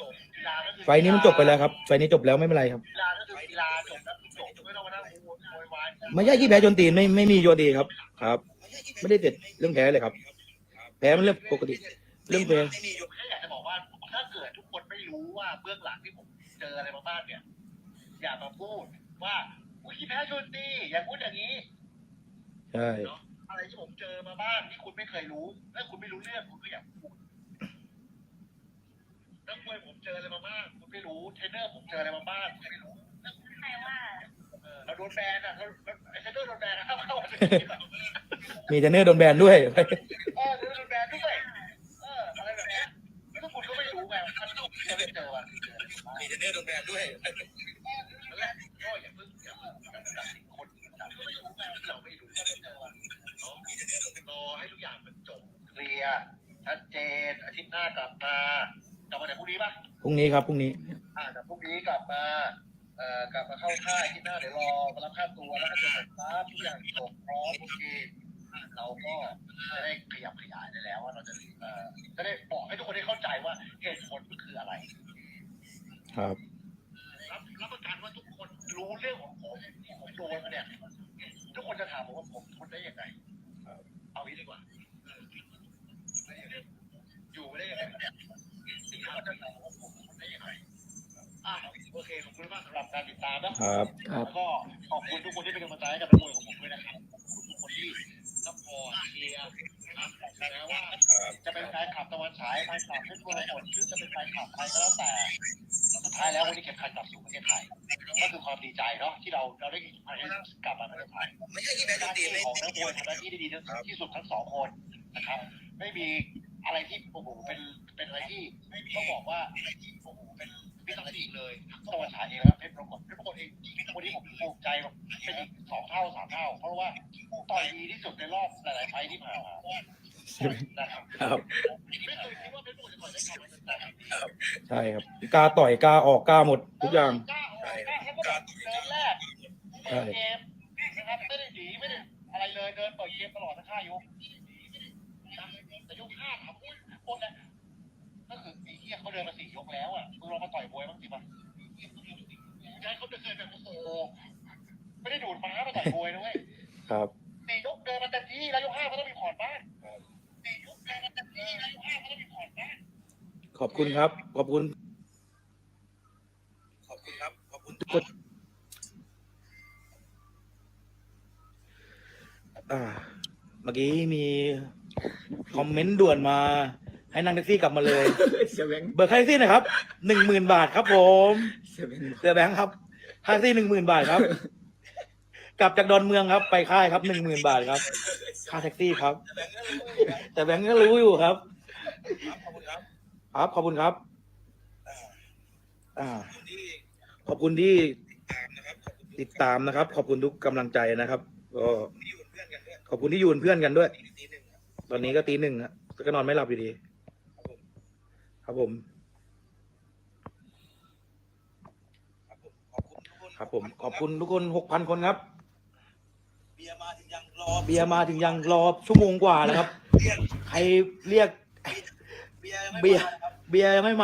จบกีฬาก็คือไฟล์นี้มันจบไปแล้วครับ ไฟล์นี้จบแล้วไม่เป็นไรครับกีฬาก็คือกีฬาจบแล้วคือจบไม่ต้องมานั่งโวยวายไม่ใช่ที่แพ้จนตีนไม่ไม่มีโยตีครับครับ ไม่ได้เด็ดเรื่องแพ้เลยครับ แพ้มันเรื่องปกติ เรื่องแพ้แค่อยากจะบอกว่าถ้าเกิดทุกคนไม่รู้ว่าเบื้องหลังที่ผมเจออะไรมาบ้างเนี่ย อย่ามาพูดว่าอุ้ยแพ้ชนตีอย่าพูดอย่างนี้ ใช่เนาะอะไรที่ผมเจอมาบ้างที่คุณไม่เคยรู้ถ้าคุณไม่รู้เรื่องคุณก็อย่าพูด นักมวยผมเจออะไรมาบ้างคุณไม่รู้เทรนเนอร์ผมเจออะไรมาบ้างคุณไม่รู้ใครว่าเออเราโดนแบนอะเราเราไอ้เทรนเนอร์โดนแบนนะเข้าเข้ามามีเทรนเนอร์โดนแบนด้วยเออโดนแบนด้วยเอออะไรแบบเนี้ยแล้วทุกคนก็ไม่รู้ไงมันต้องจะไม่เจอวันมีเทรนเนอร์โดนแบนด้วยนั่นแหละก็อย่าเพิ่งอย่าเพิ่งตัดสินคนตัดไม่รู้ไงเราไม่รู้เจอวันเนาะรอให้ทุกอย่างมันจบเคลียร์ชัดเจนอาทิตย์หน้ากลับมาก ลับมาไหนพรุ่งนี้ปะพรุ่งนี้ครับพรุ่งนี้ อ่าแต่พรุ่งนี้กลับมาเอ่อกลับมาเข้าค่ายที่หน้าเดี๋ยวรอมารับค่าตัวแล้วก็จะเสร็จปั๊บทุกอย่างจบพร้อมโอเคอะเราก็จะได้ขยับขยายได้แล้วว่าเราจะเอ่อจะได้บอกให้ทุกคนได้เข้าใจว่าเหตุผลมันคืออะไร ครับ รับรับประกันว่าทุกคนรู้เรื่องของผมที่ผมโดนมาเนี่ยทุกคนจะถามผมว่าผมทนได้ยังไงเอางี้ดีกว่าเออ จะถามว่าผมทนได้ยังไงอะโอเคขอบคุณมากสำหรับการติดตามนะครับแล้วก็ขอบคุณทุกคนที่เป็นกำลังใจให้กับนักมวยของผมด้วยนะครับขอบคุณทุกคนที่ซัพพอร์ตเชียร์นะครับนะว่าจะเป็นแฟนคลับตะวันฉายแฟนคลับเพชรบุรีหมดหรือจะเป็นแฟนคลับใครก็แล้วแต่สุดท้ายแล้ววันนี้เข็มขัดกลับสู่ประเทศไทยก็คือความดีใจเนาะที่เราเราได้กลับมาประเทศไทยไม่ใช่ที่แพ้หจน้านตีที่นไม่ของนักมวยทำหน้าที่ได้ดีที่สุดทั้งสองคนนะครับ ไม่มี อะไรที่โอ้โหเป็นเป็นอะไรที่ต้องบอกว่าโอ้โหเป็นไม่ต้องอีกเลยทั้งตะวันฉายเองแล้วเพชรปรากฏเพชรปรากฏเองวันนี้ผมภูมิใจเป็นอีกสองเท่าสามเท่า เพราะว่าต่อยดีที่สุดในรอบหลายๆไฟท์ที่ผ่านมานะครับครับไม่เคยคิดว่าเพชรปรากฏจะต่อยได้ขนาดนั้นนะครับใช่ครับกล้าต่อยกล้าออกกล้าหมดทุกอย่างกล้าออกกล้าแล้วก็แบบเดินแรกเปิดเกมนะครับไม่ได้หนีไม่ได้อะไรเลยเดินเปิดเกมตลอดทั้งห้ายก แต่ยกห้าทำอุ้ยโคตรแหละก็คือไอ้เหี้ยเขาเดินมาสี่ยกแล้วอะมึงลองมาต่อยบวยบ้างสิป่ะใช่เขาเดินแบบโอ้โหไม่ได้ดูดม้ามาต่อยบวยนะเว้ยครับสี่ยกเดินมาเต็มที่แล้วยกห้าก็ต้องมีผ่อนบ้างสี่ยกเดินมาเต็มที่แล้วยกห้าก็ต้องมีผ่อนบ้างขอบคุณครับ ขอบคุณ ขอบคุณครับ ขอบคุณทุกคนอ่า เมื่อกี้มี คอมเมนต์ด่วนมา ให้นั่งแท็กซี่กลับมาเลย เสียแบงค์เบิกค่าแท็กซี่หนะครับหนึ่งหมื่นบาทครับผมเสียแบงค์เสือแบงค์ครับค่าแท็กซี่หนึ่งหมื่นบาทครับ กลับจากดอนเมืองครับ ไปค่ายครับหนึ่งหมื่นบาทครับ ค่าแท็กซี่ครับ แต่แบงค์ก็รู้อยู่ครับ ขอบคุณครับครับขอบคุณครับ อ่าที่ขอบคุณที่ตามนะครับขอบคุณติดตามนะครับ ขอบคุณทุกกำลังใจนะครับก็ที่อยู่เป็นเพื่อนกันด้วย ขอบคุณที่อยู่เป็นเพื่อนกันด้วยตีตีหนึ่งครับ ตอนนี้ก็ตีหนึ่งฮะก็นอนไม่หลับอยู่ดี ครับผม ครับผม ขอบคุณทุกคนหกพันคนครับ เบียร์มาถึงยังรอเบียร์มาถึงยังรอชั่วโมงกว่านะครับ ใครเรียกเบียร์ยังไม่เบียร์มา เบียร์ยังไม่มา